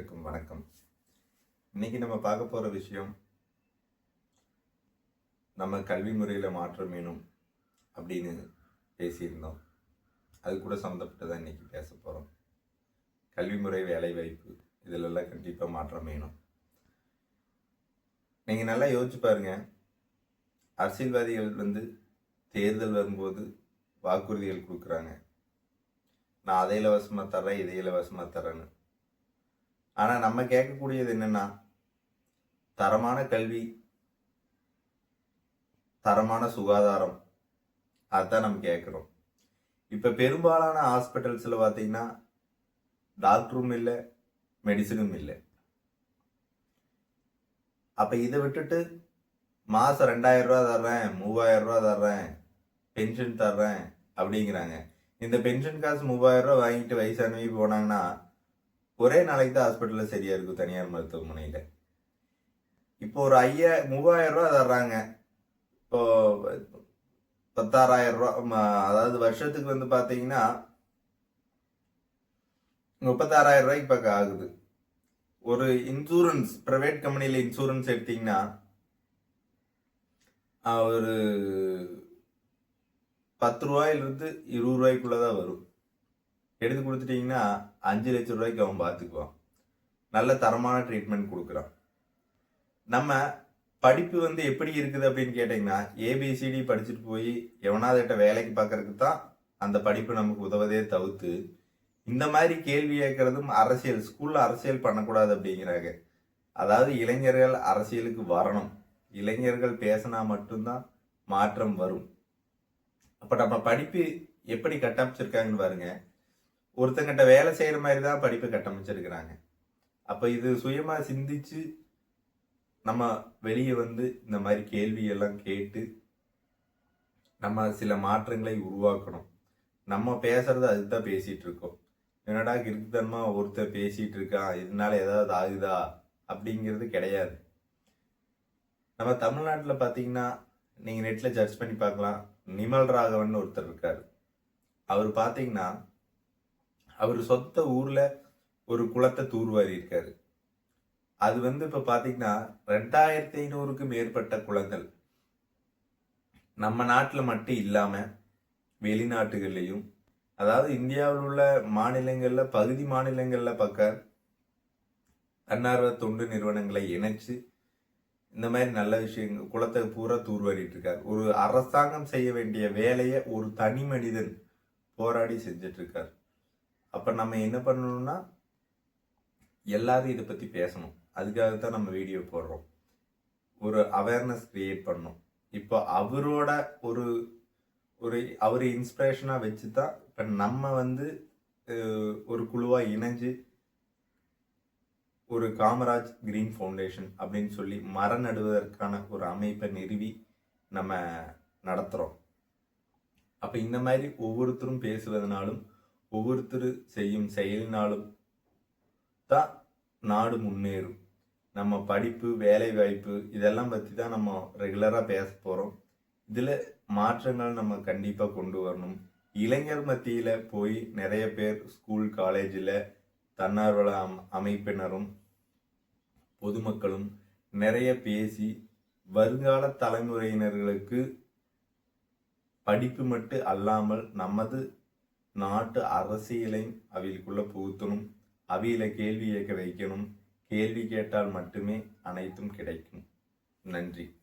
இருக்கும் வணக்கம். இன்னைக்கு நம்ம பார்க்க போகிற விஷயம் நம்ம கல்வி முறையில் மாற்றம் வேணும் அப்படின்னு பேசியிருந்தோம். அது கூட சம்மந்தப்பட்டதான் இன்றைக்கி பேச போகிறோம் கல்வி முறை வேலைவாய்ப்பு இதிலெல்லாம் கண்டிப்பாக மாற்றம் வேணும். நீங்கள் நல்லா யோசிச்சு பாருங்க. அரசியல்வாதிகள் வந்து தேர்தல் வரும்போது வாக்குறுதிகள் கொடுக்குறாங்க. நான் அதை இலவசமாக தரேன் இதை இலவசமாக தரேன்னு ஆனால் நம்ம கேட்கக்கூடியது என்னென்னா தரமான கல்வி தரமான சுகாதாரம் அதுதான் நம்ம கேட்குறோம். இப்போ பெரும்பாலான ஹாஸ்பிட்டல்ஸில் பார்த்தீங்கன்னா டாக்டரும் இல்லை மெடிசனும் இல்லை. அப்போ இதை விட்டுட்டு மாதம் ரெண்டாயிரம் ரூபா தர்றேன் மூவாயிரம் ரூபா தர்றேன் பென்ஷன் தர்றேன் அப்படிங்கிறாங்க. இந்த பென்ஷன் காசு மூவாயிரம் ரூபா வாங்கிட்டு வயசானவி போனாங்கன்னா ஒரே நாளைக்கு தான் ஹாஸ்பிட்டலில் சரியாக இருக்கும் தனியார் மருத்துவமனையில். இப்போ ஒரு ஐயா மூவாயிரம் ரூபா தர்றாங்க. இப்போ பத்தாறாயிரம் ரூபா அதாவது வருஷத்துக்கு வந்து பார்த்தீங்கன்னா முப்பத்தாறாயிரம் ரூபாய்க்கு பக்கம் ஆகுது. ஒரு இன்சூரன்ஸ் ப்ரைவேட் கம்பெனியில் இன்சூரன்ஸ் எடுத்தீங்கன்னா ஒரு பத்து ரூபாயிலிருந்து இருபது ரூபாய்க்குள்ளே தான் வரும். எடுத்து கொடுத்துட்டீங்கன்னா அஞ்சு லட்ச ரூபாய்க்கு அவன் பார்த்துக்குவான் நல்ல தரமான ட்ரீட்மெண்ட் கொடுக்குறான். நம்ம படிப்பு வந்து எப்படி இருக்குது அப்படின்னு கேட்டிங்கன்னா ஏபிசிடி படிச்சுட்டு போய் எவனாவதுகிட்ட வேலைக்கு பார்க்கறதுக்கு தான் அந்த படிப்பு நமக்கு உதவதே தவிர்த்து இந்த மாதிரி கேள்வி கேட்கறதும் அரசியல் ஸ்கூலில் அரசியல் பண்ணக்கூடாது அப்படிங்கிறாங்க. அதாவது இளைஞர்கள் அரசியலுக்கு வரணும். இளைஞர்கள் பேசினா மட்டும்தான் மாற்றம் வரும். அப்போ நம்ம படிப்பு எப்படி கட்டமைச்சிருக்காங்கன்னு பாருங்கள் ஒருத்தங்கிட்ட வேலை செய்கிற மாதிரி தான் படிப்பை கட்டமைச்சிருக்கிறாங்க. அப்போ இது சுயமாக சிந்திச்சு நம்ம வெளியே வந்து இந்த மாதிரி கேள்வி எல்லாம் கேட்டு நம்ம சில மாற்றங்களை உருவாக்கணும். நம்ம பேசுறது அதுதான் பேசிட்டு இருக்கோம். என்னடா கிறுக்குத்தனமா ஒருத்தர் பேசிட்டு இருக்கான் இதனால ஏதாவது ஆகுதா? அப்படிங்கிறது கிடையாது. நம்ம தமிழ்நாட்டில் பார்த்தீங்கன்னா நீங்கள் நெட்டில் சர்ச் பண்ணி பார்க்கலாம். நிமல் ராகவன் ஒருத்தர் இருக்கார். அவர் பார்த்தீங்கன்னா அவர் சொந்த ஊரில் ஒரு குளத்தை தூர்வாரி இருக்காரு. அது வந்து இப்போ பார்த்தீங்கன்னா ரெண்டாயிரத்தி ஐநூறுக்கு மேற்பட்ட குளங்கள் நம்ம நாட்டில் மட்டும் இல்லாமல் வெளிநாட்டுகள்லையும் அதாவது இந்தியாவில் உள்ள மாநிலங்களில் பகுதி மாநிலங்களில் பக்க தன்னார்வ தொண்டு நிறுவனங்களை இணைச்சு இந்த மாதிரி நல்ல விஷயங்கள் குளத்தை பூரா தூர்வாரிட்டு இருக்கார். ஒரு அரசாங்கம் செய்ய வேண்டிய வேலையை ஒரு தனி மனிதன் போராடி செஞ்சுட்டு இருக்கார். அப்போ நம்ம என்ன பண்ணணும்னா எல்லாரும் இதை பற்றி பேசணும். அதுக்காக தான் நம்ம வீடியோ போடுறோம். ஒரு அவேர்னஸ் க்ரியேட் பண்ணணும். இப்போ அவரோட ஒரு ஒரு அவர் இன்ஸ்பிரேஷனாக வச்சு தான் இப்போ நம்ம வந்து ஒரு குழுவாக இணைஞ்சு ஒரு காமராஜ் கிரீன் ஃபவுண்டேஷன் அப்படின்னு சொல்லி மரம் நடுவதற்கான ஒரு அமைப்பை நிறுவி நம்ம நடத்துகிறோம் அப்போ இந்த மாதிரி ஒவ்வொருத்தரும் பேசுவதனாலும் ஒவ்வொருத்தர் செய்யும் செயலினாலும் தான் நாடு முன்னேறும். நம்ம படிப்பு வேலை வாய்ப்பு இதெல்லாம் பற்றி தான் நம்ம ரெகுலராக பேச போகிறோம் இதில் மாற்றங்கள் நம்ம கண்டிப்பாக கொண்டு வரணும். இளைஞர் மத்தியில் போய் நிறைய பேர் ஸ்கூல் காலேஜில் தன்னார்வல அம் அமைப்பினரும் பொதுமக்களும் நிறைய பேசி வருங்கால தலைமுறையினர்களுக்கு படிப்பு மட்டும் அல்லாமல் நமது நாட்டு அரசியலையும் அவைகளுக்குள்ள புகுத்தணும் அவையில கேள்வி கேட்க வைக்கணும் கேள்வி கேட்டால் மட்டுமே அனைத்தும் கிடைக்கும். நன்றி.